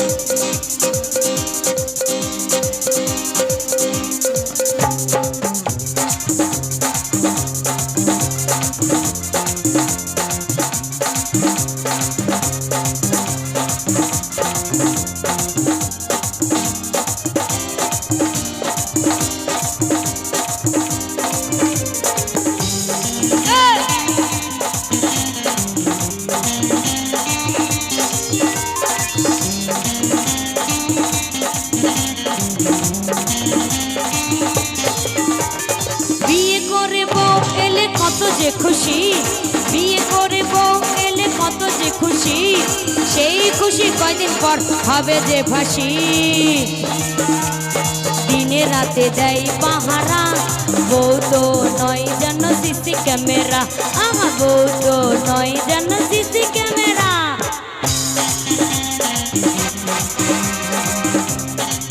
বিয়ে করে বউ এলে কত যে খুশি। বিয়ে করে বউ এলে কত যে খুশি। সেই খুশি কয়দিন পর হবে যে ফাঁসি। দিনে রাতে দেয় পাহারা। বউ তো নয়, যেন সিসি ক্যামেরা। আমার বউ তো নয়, যেন সিসি ক্যামেরা।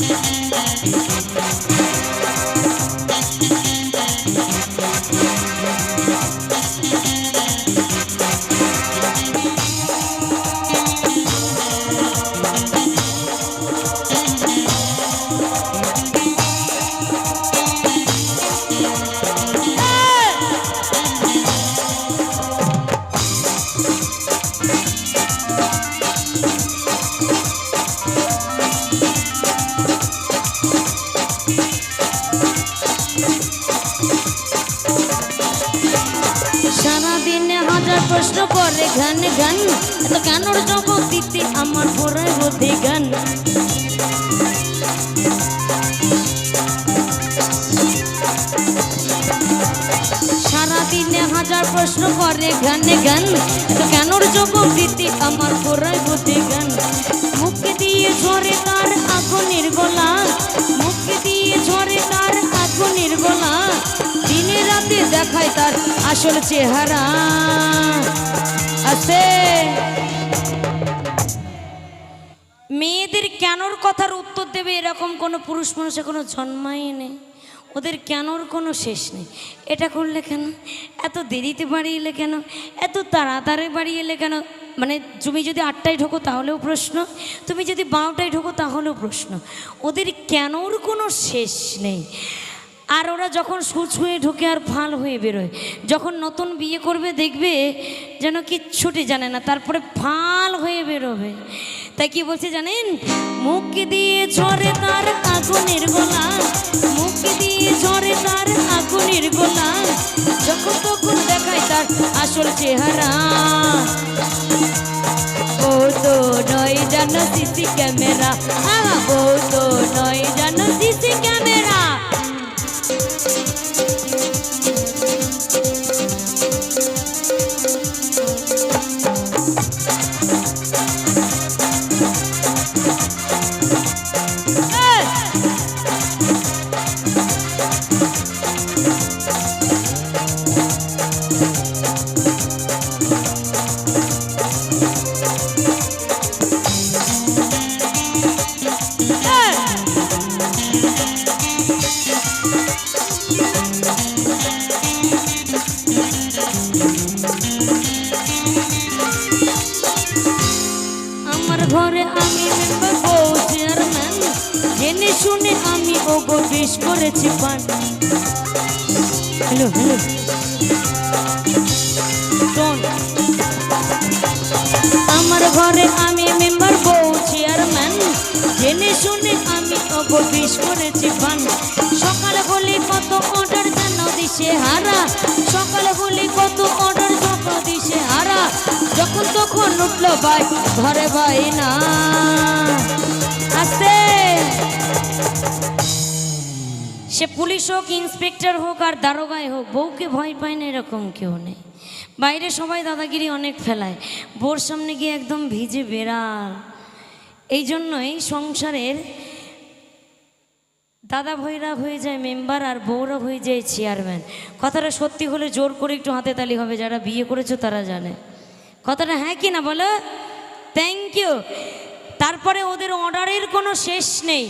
সারাদিনে হাজার প্রশ্ন করে গান গান এত কেনর জবাব দিতে আমার পড়ায় বুদ্ধি গান। সারাদিনে হাজার প্রশ্ন করে গানে গান এত কেনর জবাব দিতে আমার পড়ায় বুদ্ধি গান। মুখে দিয়ে ঝরে তার আগুনের গোলা। দেখায় তার আসল চেহারা। আছে। মেয়েদের কেনর কথার উত্তর দেবে এরকম কোনো পুরুষ মানুষের কোনো জন্মাই নেই। ওদের কেনর কোনো শেষ নেই। এটা করলে কেন? এত দেরিতে বাড়ি এলে কেন? এত তাড়াতাড়ি বাড়ি এলে কেন? মানে তুমি যদি আটটায় ঢোকো তাহলেও প্রশ্ন। তুমি যদি বারোটায় ঢোকো তাহলেও প্রশ্ন। ওদের কেনর কোনো শেষ নেই। আর ওরা যখন সুচ হয়ে ঢুকে আর ফাল হয়ে বেরোয়, যখন নতুন বিয়ে করবে দেখবে যেন কিচ্ছুটি জানে না, তারপরে ফাল হয়ে বেরোবে। তাই কি বলছে জানেন? মুখ দিয়ে ঝরে তার আগুনের গোলা, মুখ দিয়ে ঝরে তার আগুনের গোলা, যখন তখন দেখায় তার আসল চেহারা। ও তো নয় জানো সিসি ক্যামেরা ও তো নয় জানো সিসি ক্যামেরা। ঘরে আমি মেম্বার বউ চেয়ারম্যান জেনে শুনে আমি ওগো বিষ করেছি পান। হ্যালো হ্যালো আমার ঘরে আমি মেম্বার বউ চেয়ারম্যান জেনে শুনে আমি ওগো করেছি পান সকালে বলি কত অর্ডার যেন দিশে হারা। সকালে বলি কত অর্ডার যত দিশে হারা। যখন তখন উঠল ভাই, ঘরে ভাই না। আসতে। সে পুলিশ হোক, ইন্সপেক্টর হোক আর দারোগায় হোক, বউকে ভয় পায় না এরকম কেউ নেই। বাইরে সবাই দাদাগিরি অনেক ফেলায়, বোর সামনে গিয়ে একদম ভিজে বেড়াল। এই জন্যই সংসারের দাদা ভাইরা হয়ে যায় মেম্বার আর বউরা হয়ে যায় চেয়ারম্যান। কথাটা সত্যি হলে জোর করে একটু হাতে তালি হবে, যারা বিয়ে করেছ তারা জানে। কথাটা হ্যাঁ কি না বলো? থ্যাংক ইউ তারপরে ওদের অর্ডারের কোনো শেষ নেই।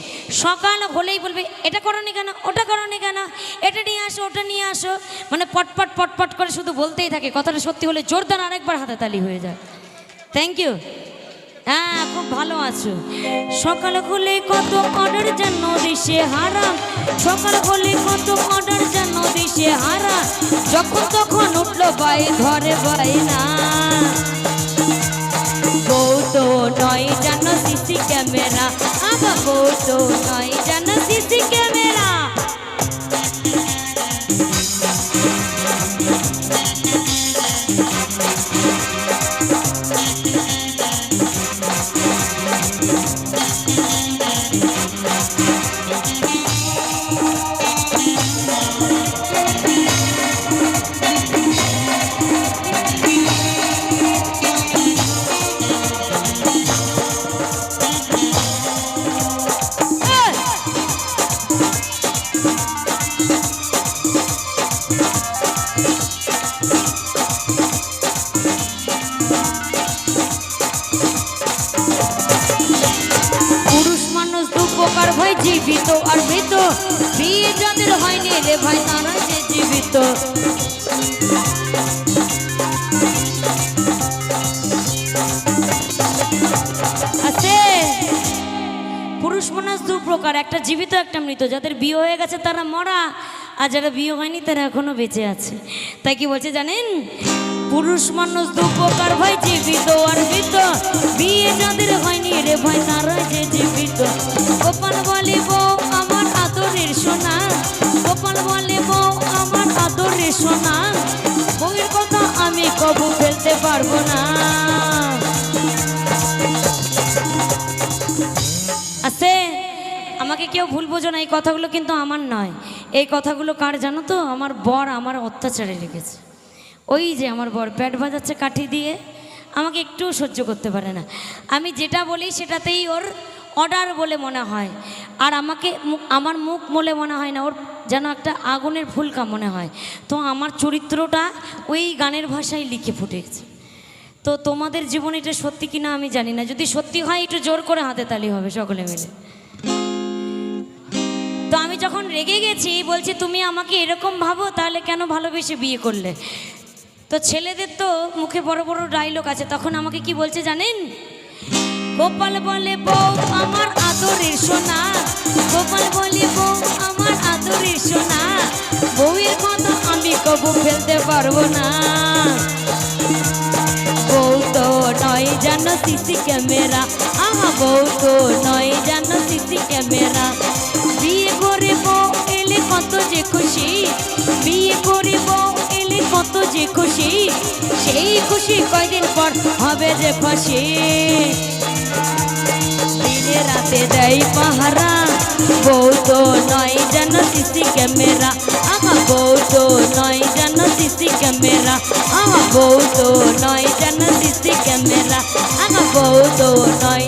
সকাল হলেই বলবে, এটা করনি কেন? ওটা করনি কেন? এটা নিয়ে আসো, ওটা নিয়ে আসো। মানে পটপট পটপট করে শুধু বলতেই থাকে, কথাটা সত্যি হলে জোরদার আরেকবার হাতে তালি হয়ে যায়। থ্যাংক ইউ হ্যাঁ খুব ভালো আছো। সকাল হলে কত অর্ডার যেন দিশে হারা। সকাল হলে কত অর্ডার যেন দিশে হারা। যখন তখন উঠল বাই ঘরে বাই না। বউ তো নয় জানো সিসি ক্যামেরা আগা বউ তো নয় জানো সিসি ক্যামেরা পুরুষ জীবিত আর মৃত। বিয়ে যাদের হয়নি রে ভাই, তারা যে জীবিত। পুরুষ মানুষ দু প্রকার, একটা জীবিত, একটা মৃত। যাদের বিয়ে হয়ে গেছে, তারা মরা। আর যারা বিয়ে হয়নি, তারা এখনও বেঁচে আছে। তাই কি বলছে জানেন? পুরুষ মানুষ দু প্রকার ভাই, জীবিত আর মৃত। বিয়ে যাদের হয়নি রে ভাই, তারা যে জীবিত। গোপাল বলে আদরের সোনা বউয়ের কথা আমি কবু ফেলতে পারব না। আছে, আমাকে কেউ ভুল বোঝো না, এই কথাগুলো কিন্তু আমার নয়। এই কথাগুলো কার জানো তো? আমার বর আমার অত্যাচারে লেগেছে। ওই যে আমার বর, প্যাট বাজাচ্ছে কাঠি দিয়ে। আমাকে একটু সহ্য করতে পারে না। আমি যেটা বলি সেটাতেই ওর অর্ডার বলে মনে হয়। আর আমাকে আমার মুখ বলে মনে হয় না, ওর যেন একটা আগুনের ফুলকা মনে হয়। তো আমার চরিত্রটা ওই গানের ভাষায় লিখে ফুটেছে। তো তোমাদের জীবনে এটা সত্যি কিনা আমি জানি না। যদি সত্যি হয়, একটু জোর করে হাতে তালি হবে সকলে মিলে। তো আমি যখন রেগে গেছি, বলছি, তুমি আমাকে এরকম ভাবো, তাহলে কেন ভালোবেসে বিয়ে করলে? তো ছেলেদের তো মুখে বড় বড় ডায়লগ আছে, তখন আমাকে কি বলছে জানেন? গোপাল বলে বউ, আমার আদরের সোনা। গোপাল বলে বউ, আমার আদরের সোনা। বউয়ের কথা আমি কবু ফেলতে পারব না। বউ তো নয়, জানো সিসি ক্যামেরা। আহা বউ তো নয়, জানো সিসি ক্যামেরা। বিয়ে করে বউ এলে কত যে খুশি। বিয়ে করে বউ যে খুশি, সেই খুশি কয়দিন পর হবে যে ফাঁসি। দিনে রাতে দেয় পাহারা, বউ তো নয় জানো সিসি ক্যামেরা। আহা বউ তো নয় জানো সিসি ক্যামেরা। আহা বউ তো নয় জানো সিসি ক্যামেরা। আহা বউ তো নয়